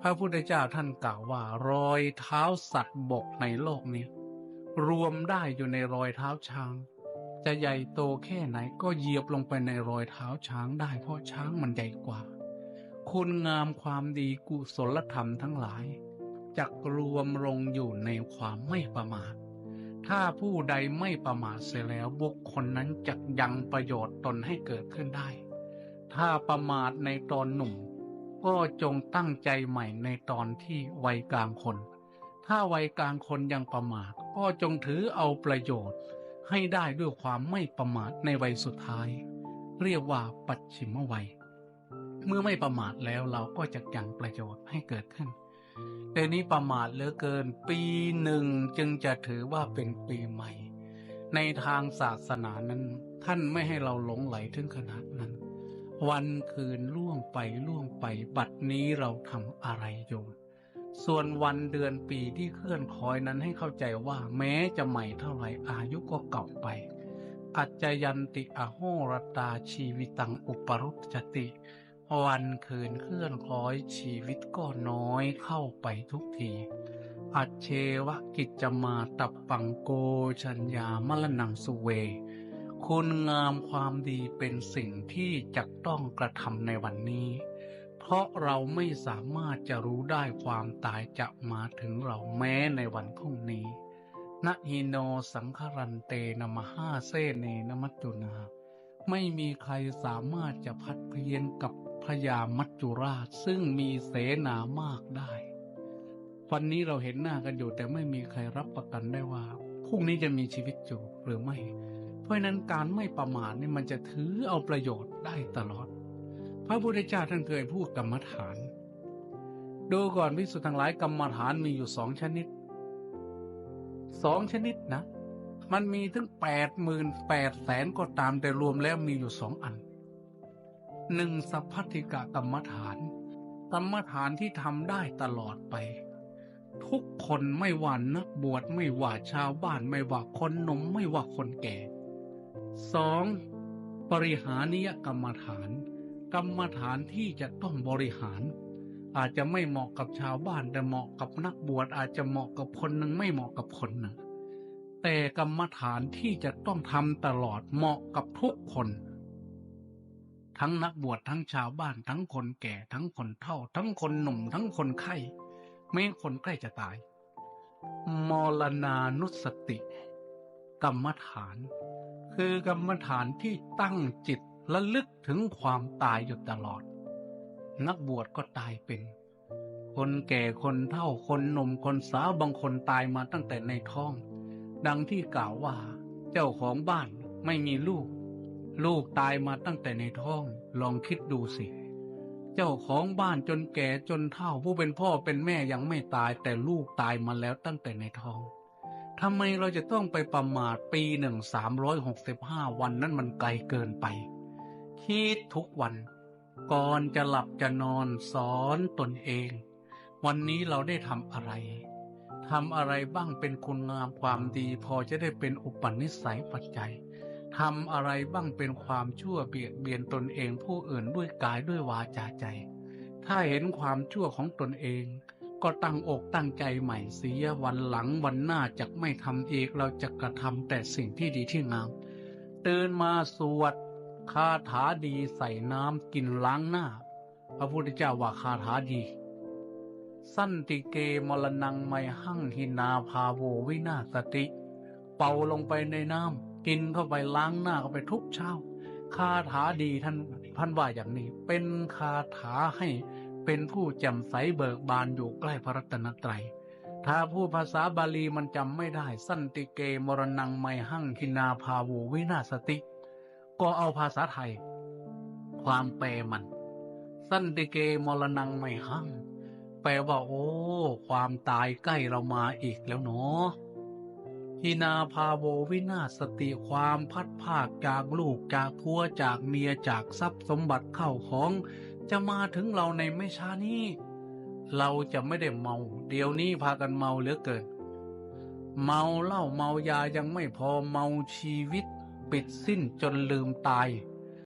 พระพุทธเจ้าท่านกล่าวว่ารอยเท้าสัตว์บกในโลกนี้รวมได้อยู่ในรอยเท้าช้าง จะใหญ่โตแค่ไหนก็เหยียบลงไปในรอยเท้าช้างได้เพราะช้างมันใหญ่กว่า คุณงามความดีกุศลธรรมทั้งหลายจักรวมลงอยู่ในความไม่ประมาท ถ้าผู้ใดไม่ประมาทเสียแล้วบุคคลนั้นจะยังประโยชน์ตนให้เกิดขึ้นได้ ถ้าประมาทในตอนหนุ่ม ก็จงตั้งใจใหม่ในตอนที่วัยกลางคน ถ้าวัยกลางคนยังประมาทก็จงถือเอาประโยชน์ ให้ได้ด้วยความไม่ประมาทในวัยสุดท้าย เรียกว่าปัจฉิมวัย เมื่อไม่ประมาทแล้วเราก็จะยังประโยชน์ให้เกิดขึ้นแต่นี้ประมาทเหลือเกิน ปีหนึ่งจึงจะถือว่าเป็นปีใหม่ ในทางศาสนานั้น ท่านไม่ให้เราหลงไหลถึงขนาดนั้น วันคืนล่วงไปล่วงไป บัดนี้เราทำอะไรอยู่ ส่วนวันเดือนปีที่เคลื่อนคอยนั้นให้เข้าใจว่าแม้จะใหม่เท่าไหร่อายุก็เก่าไป อัจจยันติอโหรตาชีวิตังอุปรุจติ วันคืนเคลื่อนคล้อยชีวิตก็น้อยเข้าไปทุกที อัจเชวะกิจจมาตับปังโกชัญญามลนังสุเว คุณงามความดีเป็นสิ่งที่จะต้องกระทำในวันนี้ เพราะเราไม่สามารถจะรู้ได้ความตายจะมาถึงเราแม้ในวันพรุ่งนี้นะฮิโนสังคารันเตนมหาเซเนนมัจจุนา ไม่มีใครสามารถจะพัดเพียนกับพญามัจจุราชซึ่งมีเสนามากได้ วันนี้เราเห็นหน้ากันอยู่แต่ไม่มีใครรับประกันได้ว่าพรุ่งนี้จะมีชีวิตอยู่หรือไม่ ราะนั้นการไม่ประมาทนี่มันจะถือเอาประโยชน์ได้ตลอด พระพุทธเจ้าท่านเคยพูดกรรมฐาน ดูก่อนพิสุทธ์ทั้งหลายกรรมฐานมีอยู่สองชนิดสองชนิดนะ มันมีถึงแปดหมื่นแปดแสนก็ตามแต่รวมแล้วมีอยู่สองอันหนึ่งสัพพติกะกรรมฐาน กรรมฐานที่ทำได้ตลอดไป ทุกคนไม่ว่านักบวชไม่ว่าชาวบ้านไม่ว่าคนหนุ่มไม่ว่าคนแก่ สองบริหานิยกรรมฐาน กรรมฐานที่จะต้องบริหาร อาจจะไม่เหมาะกับชาวบ้านแต่เหมาะกับนักบวชอาจจะเหมาะกับคนหนึ่งไม่เหมาะกับคนหนึ่งแต่กรรมฐานที่จะต้องทำตลอดเหมาะกับทุกคน ทั้งนักบวชทั้งชาวบ้าน ทั้งคนแก่ทั้งคนเฒ่า ทั้งคนหนุ่ม ทั้งคนไข้แม้คนใกล้จะตาย มรณานุสติ กรรมฐาน คือกรรมฐานที่ตั้งจิตระลึกถึงความตายอยู่ตลอด นักบวชก็ตายเป็น คนแก่คนเฒ่าคนหนุ่มคนสาวบางคนตายมาตั้งแต่ในท้อง ดังที่กล่าวว่า เจ้าของบ้านไม่มีลูก ลูกตายมาตั้งแต่ในท้อง ลองคิดดูสิ เจ้าของบ้านจนแก่จนเฒ่าผู้เป็นพ่อเป็นแม่ยังไม่ตายแต่ลูกตายมาแล้วตั้งแต่ในท้อง ทำไมเราจะต้องไปประมาทปีหนึ่งสามร้อยหกสิบห้าวันนั้นมันไกลเกินไป คิดทุกวัน ก่อนจะหลับจะนอนสอนตนเอง วันนี้เราได้ทำอะไรทำอะไรบ้างเป็นคุณงามความดี พอจะได้เป็นอุปนิสัยปัจจัยทำอะไรบ้างเป็นความชั่วเบียดเบียนตนเองผู้อื่นด้วยกายด้วยวาจาใจ ถ้าเห็นความชั่วของตนเอง ก็ตั้งอกตั้งใจใหม่เสียวันหลังวันหน้าจะไม่ทำอีกเราจะกระทำแต่สิ่งที่ดีที่งามตื่นมาสวดคาถาดีใส่น้ำกินล้างหน้า พระพุทธเจ้าว่าคาถาดี สั้นติเกมรณังไมหั่งหินาพาโววินาสติ เป่าลงไปในน้ำกินเข้าไปล้างหน้าเข้าไปทุกเช้าคาถาดีท่านท่านว่าอย่างนี้ เป็นคาถาให้ เป็นผู้แจ่มใสเบิกบานอยู่ใกล้พระรัตนตรัย ถ้าพูดภาษาบาลีมันจำไม่ได้ สันติเกมรณังไมหั่งหินาพาโววินาสติ ก็เอาภาษาไทย ความแปลมัน สันติเกมรณังไมหั่งแปลว่าโอ้ ความตายใกล้เรามาอีกแล้วเนาะหินาพาโววินาสติความพัดภาคจากลูกจากพัวจากเมียจากทรัพย์สมบัติเข้าของจะมาถึงเราในไม่ช้านี้เราจะไม่ได้เมา เดี๋ยวนี้พากันเมาเหลือเกินเมาเหล้าเมายายังไม่พอเมาชีวิต ปิดสิ้นจนลืมตาย